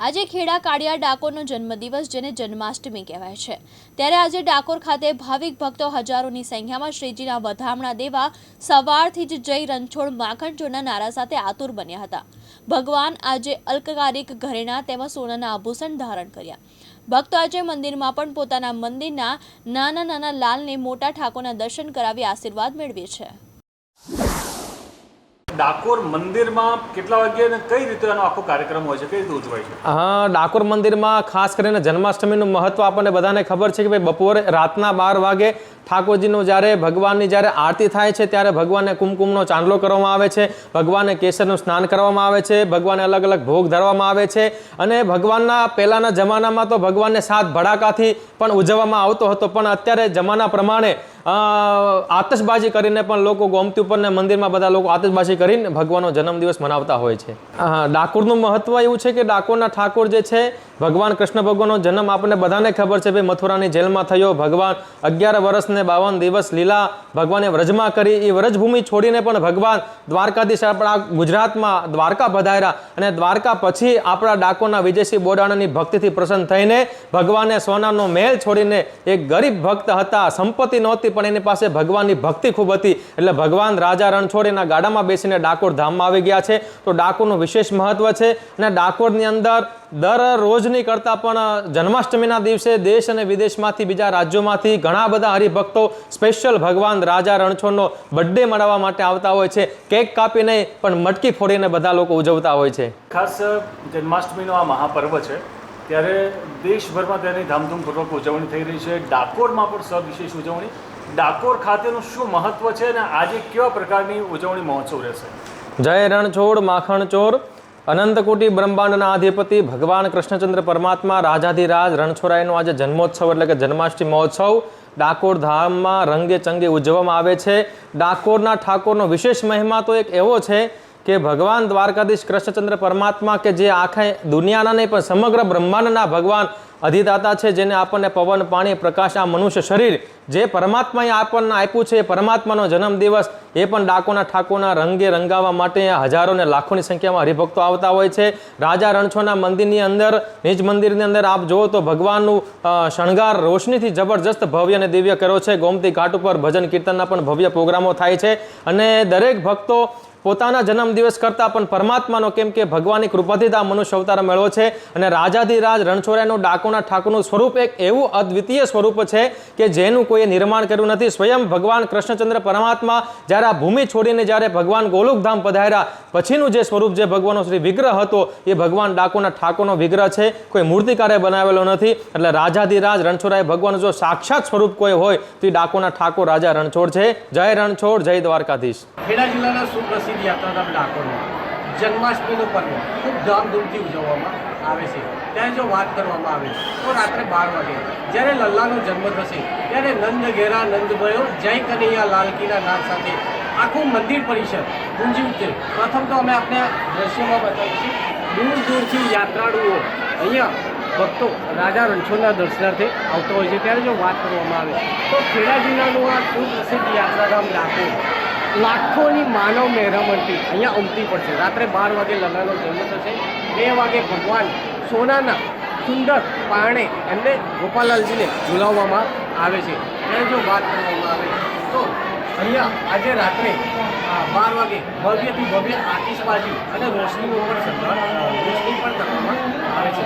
આજે ખેડા કાળિયા ડાકોરનો જન્મદિવસ જેને જન્માષ્ટમી કહેવાય છે. ત્યારે આજે ડાકોર ખાતે ભાવિક ભક્તો હજારોની સંખ્યામાં શ્રીજીના વધામણા દેવા સવારથી જ જય રણછોડ માખણચોડના નારા સાથે આતુર બન્યા હતા. ભગવાન આજે અલ્કકારિક ઘરેણા તેમજ સોનાના આભૂષણ ધારણ કર્યા. ભક્તો આજે મંદિરમાં પણ પોતાના મંદિરના નાના નાના લાલને મોટા ઠાકોરના દર્શન કરાવી આશીર્વાદ મેળવે છે. ડાકોર મંદિરમાં કેટલા વાગ્યે અને કઈ રીતે એનો આખો કાર્યક્રમ હોય છે? કઈ રીતે ઉજવાય છે? હા, ડાકોર મંદિરમાં ખાસ કરીને જન્માષ્ટમીનું મહત્વ આપણને બધાને ખબર છે કે ભાઈ બપોરે રાતના બાર વાગે ઠાકોરજીનું જ્યારે ભગવાનની જ્યારે આરતી થાય છે, ત્યારે ભગવાનને કુમકુમનો ચાંદલો કરવામાં આવે છે, ભગવાનને કેસરનું સ્નાન કરવામાં આવે છે, ભગવાનને અલગ અલગ ભોગ ધરવામાં આવે છે અને ભગવાનના પહેલાંના જમાનામાં તો ભગવાનને સાત ભડાકાથી પણ ઉજવવામાં આવતો હતો, પણ અત્યારે જમાના પ્રમાણે આતશબાજી કરીને પણ લોકો ગોમતી ઉપરને મંદિરમાં બધા લોકો આતશબાજી કરીને ભગવાનનો જન્મદિવસ મનાવતા હોય છે. ડાકોરનું મહત્ત્વ એવું છે કે ડાકોરના ઠાકોર જે છે ભગવાન કૃષ્ણ ભગવાનનો જન્મ આપણને બધાને ખબર છે. ભાઈ, મથુરાની જેલમાં થયો. ભગવાન અગિયાર વર્ષને બાવન દિવસ લીલા ભગવાને વ્રજમાં કરી. એ વ્રજભૂમિ છોડીને પણ ભગવાન દ્વારકાધીશ આપણા ગુજરાતમાં દ્વારકા પધાર્યા અને દ્વારકા પછી આપણા ડાકોરના વિજયસિંહ બોડાણાની ભક્તિથી પ્રસન્ન થઈને ભગવાને સોનાનો મહેલ છોડીને એક ગરીબ ભક્ત હતા. સંપત્તિ નહોતી, પણ એની પાસે ભગવાનની ભક્તિ ખૂબ હતી. એટલે ભગવાન રાજા રણછોડીના ગાડામાં બેસીને ડાકોર ધામમાં આવી ગયા છે. તો ડાકોરનું વિશેષ મહત્વ છે અને ડાકોરની અંદર દર રોજની કરતાં પણ જન્માષ્ટમીના દિવસે દેશ અને વિદેશમાંથી બીજા રાજ્યોમાંથી ઘણા બધા હરિભક્તો સ્પેશિયલ ભગવાન રાજા રણછોડનો બર્થડે મનાવવા માટે આવતા હોય છે. કેક કાપી નહીં પણ મટકી ફોડીને બધા લોકો ઉજવતા હોય છે. ખાસ જન્માષ્ટમીનો આ મહાપર્વ છે. ત્યારે દેશભરમાં તેની ધામધૂમપૂર્વક ઉજવણી થઈ રહી છે. ડાકોરમાં પણ સવિશેષ ઉજવણી. ડાકોર ખાતેનું શું મહત્વ છે અને આજે કેવા પ્રકારની ઉજવણી મહોત્સવ રહેશે? જય રણછોડ માખણ ચોર અનંતકોટી બ્રહ્માંડના અધિપતિ ભગવાન કૃષ્ણચંદ્ર પરમાત્મા, રાજાધિરાજ રણછોરાયનો આજે જન્મોત્સવ એટલે કે જન્માષ્ટમી મહોત્સવ ડાકોર ધામમાં રંગે ચંગે ઉજવવામાં આવે છે. ડાકોરના ઠાકોરનો વિશેષ મહિમા તો એક એવો છે કે ભગવાન દ્વારકાધીશ કૃષ્ણચંદ્ર પરમાત્મા કે જે આખા દુનિયાના નહીં પણ સમગ્ર બ્રહ્માંડના ભગવાન અધિદાતા છે જેને આપણને પવન, પાણી, પ્રકાશ, આ મનુષ્ય શરીર જે પરમાત્માએ આપણને આપ્યું છે, એ પરમાત્માનો જન્મદિવસ એ પણ ડાકોના ઠાકોરના રંગે રંગાવવા માટે હજારો ને લાખોની સંખ્યામાં હરિભક્તો આવતા હોય છે. રાજા રણછોડના મંદિરની અંદર, નિજ મંદિરની અંદર આપ જુઓ તો ભગવાનનું શણગાર રોશનીથી જબરજસ્ત ભવ્ય અને દિવ્ય કર્યો છે. ગોમતી ઘાટ ઉપર ભજન કીર્તનના પણ ભવ્ય પ્રોગ્રામો થાય છે. અને દરેક ભક્તો પોતાના જન્મદિવસ કરતાં પણ પરમાત્માનો કેમ કે ભગવાનની કૃપાથી આ મનુષ્ય અવતાર મેળવો છે અને રાજાધિરાજ રણછોડાનું ડાકોના ઠાકોરનું સ્વરૂપ એક એવું અદ્વિતીય સ્વરૂપ છે કે જેનું કોઈએ નિર્માણ કર્યું નથી. સ્વયં ભગવાન કૃષ્ણચંદ્ર પરમાત્મા જ્યારે આ ભૂમિ છોડીને જ્યારે ભગવાન ગોલુકધામ પધાર્યા, પછીનું જે સ્વરૂપ જે ભગવાનનો શ્રી વિગ્રહ હતો, એ ભગવાન ડાકોના ઠાકોરનો વિગ્રહ છે. કોઈ મૂર્તિકારે બનાવેલો નથી. એટલે રાજાધિરાજ રણછોડાએ ભગવાન જો સાક્ષાત સ્વરૂપ કોઈ હોય, તો એ ડાકોના ઠાકોર રાજા રણછોડ છે. જય રણછોડ, જય દ્વારકાધીશ. ખેડા જિલ્લાના સુપ્રસિદ્ધ યાત્રાધામ ડાકોરમાં જન્માષ્ટમીનો પર્વ ખૂબ ધામધૂમથી ઉજવવામાં આવે છે. ત્યારે જો વાત કરવામાં આવે તો રાત્રે બાર વાગે, જ્યારે લલ્લાનો જન્મ થશે, ત્યારે નંદ ઘેરા નંદ ભયો જય કનૈયા લાલકીના નાદ સાથે આખું મંદિર પરિસર ગુંજી ઉઠશે પ્રથમ તો અમે આપણે દ્રશ્યમાં બતાવીએ છીએ, દૂર દૂરથી યાત્રાળુઓ, અહીંયા ભક્તો, રાજા રણછોડના દર્શનાર્થે આવતો હોય છે. ત્યારે જો વાત કરવામાં આવે તો ખેડા જિલ્લાનું આ સુપ્રસિદ્ધ યાત્રાધામ ડાકોર લાખોની માનવ મહેરામણથી અહીંયા ઉમટી પડશે. રાત્રે બાર વાગે લલાનો જન્મ થશે. બે વાગે ભગવાન સોનાના સુંદર પારણે એમને ગોપાલાલજીને ઝુલાવવામાં આવે છે. ત્યારે જો વાત કરવામાં આવે, તો અહીંયા આજે રાત્રે બાર વાગે ભવ્યથી ભવ્ય આતિશબાજી અને રોશનીનો પણ સર્જા રોશની પણ કરવામાં આવે છે.